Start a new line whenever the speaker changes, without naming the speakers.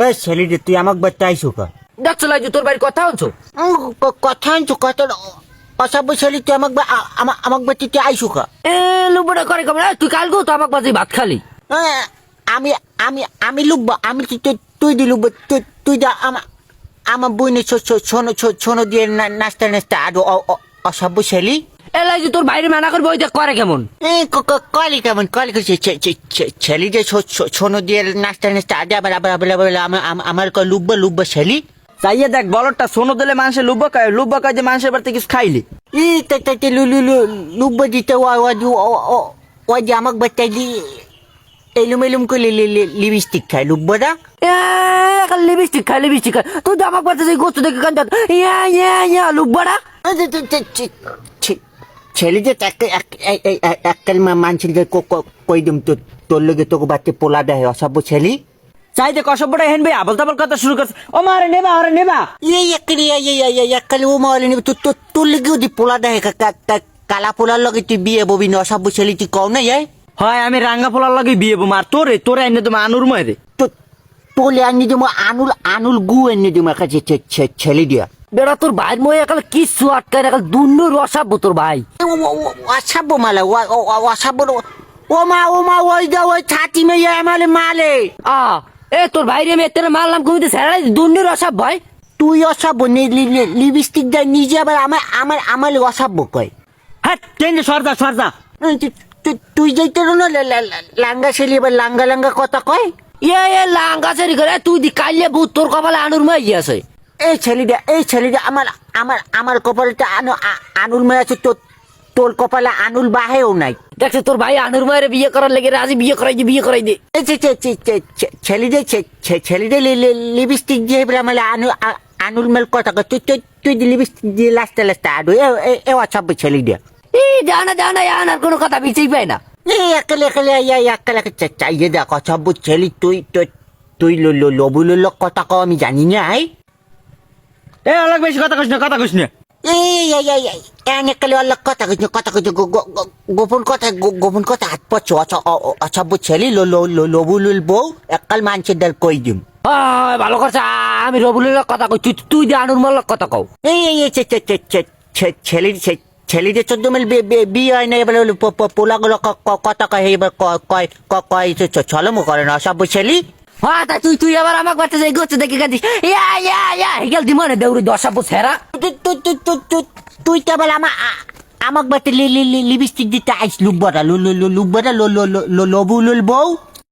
এই ছেলেটি তুই আমাক বাচ্চা আইসু কা
দেখছ লাইজু তোর বাড়ির কথা
ক- কথা আনছু কথা অসাব্য ছেলে তুই আমাক আমাক বাচ্চা তুই আইসু কা
এ লুবড়া করে কেমন তুই কালগো তো আমাকে বাজে ভাত খালি
হ্যাঁ, আমি আমি আমি লুকবো আমি তুই তুই- দি তুই তুই যা আমার আমার বইনে ছোনো ছোনো দিয়ে না- নাচতে নাচতে আর অ- অ- অসভ্য ছেলে
এ লাইজু তোর বাইরে মানা করবে ওই দেখ করে কেমন?
এ ক- ক- কলি কেমন? কলি ছেলে যে ছোনো দিয়ে নাচতে নাচতে আগে আবার আবার আবার আবার আমার আমার- আমার ক লুকবো লুকবো
চাইয়ে দেখ বলরটা সোনো দিলে মানুষের লুব্বা খায় লুব্বা খায় যে মানুষের বাড়িতে কিছু খাইলি।
ই তে তে তে লু লু লু লুকবো দিতে ও যে আমাক বাচ্চা দি এলুম এলুম করে লিপস্টিক খায়
এ লিপস্টিক খাই লিপস্টিক খাই তুই তো আমাকে বাজে গোস্ত দেখে কান ইয়া ইয়া ইয়া লুবড়া
ছেলে যে এককাল মানছিল যে কই দিম তো তোর লগে তোকে বাচ্চা পোলা দেয় অসভ্য ছেলে।
চাই দেখ অসভ্যটা হেন ভাই আবল তাবল কথা শুরু করছে। ও মারে নেবা আরে নেবা।
এই এককালি এককালি ও মাওয়ালি নিবি। তো তো তোর লগে দি পোলা দেয় কালা পোলার লগে তুই বিয়ে ববি না অসভ্য ছেলে তুই কও না যাই
হয় আমি রাঙ্গা ফলার লাগে বিয়ে বো মার তোরে তোরে এনে তোমার আনুর
তো তোলে আনি দিম আনুল আনুল গু এনে দিম কাছে ছেলে দিয়া।
বেড়া তোর ভাই মই একাল কিচ্ছু আটকায় একাল দুন্ন রসাবো তোর ভাই।
অসাব্য মালা অসাব্য ও মা ও মা ওই দা ওই ছাতি মেয়ে আমালে মালে।
আ এ তোর ভাই রে মেয়ে তেরে মারলাম কমিতে স্যারাই দুন্ন রসাব ভাই।
তুই অসাব্য লিপস্টিক দেয় নিজে আবার আমার আমার আমার অসাব্য কয়।
হ্যাঁ কেন সরদা সরদা
তুই- যাইতে না লাঙ্গা ছেলে এবার লাঙ্গা লাঙ্গা কথা কয়?
ইয়ে এ লাঙ্গা সেরি করে তুই দি কাইলে ভূত তোর কপালে আনুর মাই গিয়েছে
এই ছেলেটা এই ছেলেটা আমার আমার আমার কপালটা আনু আনুল মেয়ে আছে তোর তোর কপালে আনুল বাহেও নাই।
দেখছে তোর ভাই আনুর মায়ের বিয়ে করার লেগে রাজি বিয়ে করাই দি বিয়ে করাই দে।
ছেলেদের ছেলেদের লিপস্টিক দিয়ে এবার আমার আনু আনুল মেল কথা কয় তুই তুই দি লিপস্টিক দিয়ে লাস্টে লাস্টে আডু এ এ- অসভ্য ছেলে দিয়া
এই জানা জানা আনার কোনো কথা বিচেই পায় না।
এই একালে একালে একালে চাইয়ে দেখ অসভ্য ছেলে তুই তুই তুই লো- লো- লবুলের লোক কথা কও আমি জানি না
এ অলাক বেশি কথা কইস না কথা না
কইছে কইছে গো- গোপন কথা গোপন কথা হাত পাচ্ছ অসভ্য ছেলে লো লো লো লবুলুল বউ একাল মানুষের দ্বার কই দিম
ভালো করছে আমি রবুলের কথা কই তুই তুই দি আনুর মাল্লার কথা কও
এই এই ছেলে ছেলেদের চোদ্দ মিল বিয়ে হয় না এবার পোলাগুলো কথা কয় এবার কয় কয় ছলমো করে না অসভ্য ছেলে
হ্যাঁ তা তুই তুই আবার আমাকে বাচ্চা যাই গোচ্ছে দেখে কাঁদিস ইয়া ইয়া ইয়া হিগেল দিমানে দেউরি দশা বছর হেরা
তুই তুই তুই তুই তুই তুই তো বল আমা আমাক বাতে লিপস্টিক দিতে আইস লুকবরা লু লু লু লুকবরা লো লো লো লবু লুল বউ